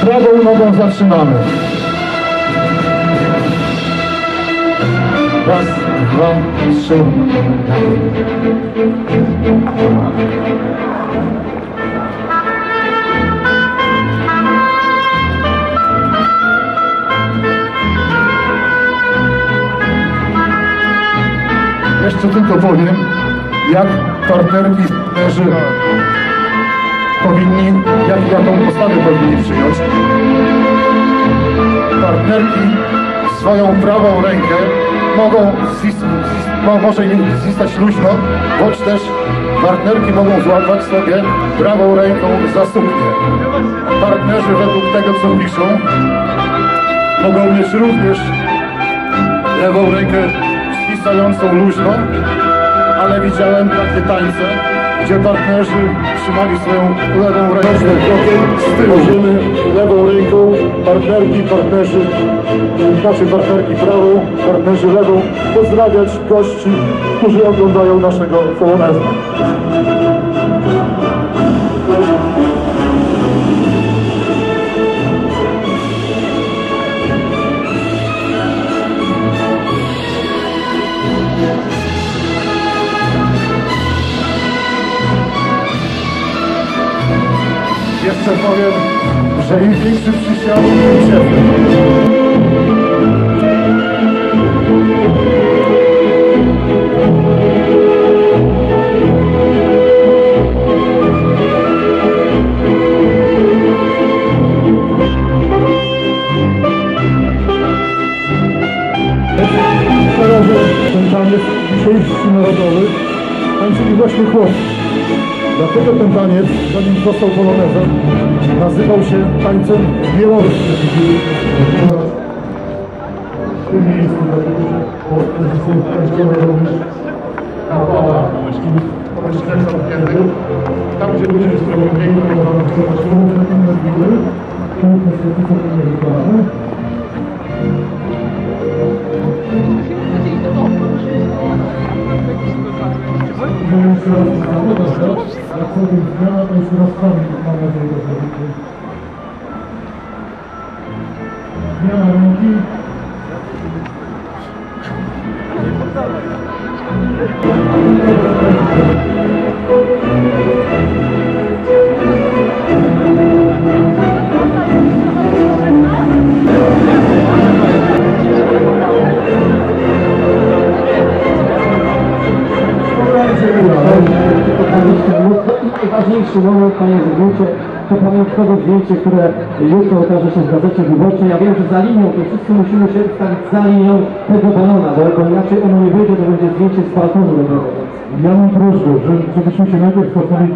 Prawą nogą zaczynamy. Raz, dwa, trzy. Jeszcze tylko powiem, jak partnerki partnerzy powinni, jak, jaką postawę powinni przyjąć. Partnerki swoją prawą rękę mogą zis, zis, mo, może im zistać luźno, bądź też partnerki mogą złapać sobie prawą ręką za suknię. Partnerzy według tego, co piszą, mogą mieć również lewą rękę zwisającą luźno, ale widziałem takie tańce, gdzie partnerzy trzymali swoją lewą rękę krokiem z tyłu. Lewą ręką, partnerki, partnerzy, znaczy partnerki prawą, partnerzy lewą, pozdrawiać gości, którzy oglądają naszego Poloneza. Jeszcze powiem, że im większy przysiad, tym. Teraz ten taniec dzisiejszy narodowy tańczyli właśnie chłopcy. Dlatego ten taniec, zanim został polonezem, nazywał się tańcem białoruskim. W tym miejscu, tańcowe również na bałach, czyli pomyślenia zamkniętych, tam gdzie ludzie zrobią piękno, to mam wskazać różne inne zbiły, piękne świetlice nie wykonane. Mówię jeszcze raz, jak sobie zmiana, to jeszcze raz sami mam nadzieję, Najważniejszy moment, panie prezydencie, to pamiątkowe zdjęcie, które jutro ukaże się w gazecie wyborczej. Ja wiem, że za linią, to wszyscy musimy się stawić za linią tego balona, bo inaczej ono nie wyjdzie, to będzie zdjęcie z balkonu. Ja mam prośbę, że- żebyśmy się najpierw cofnęli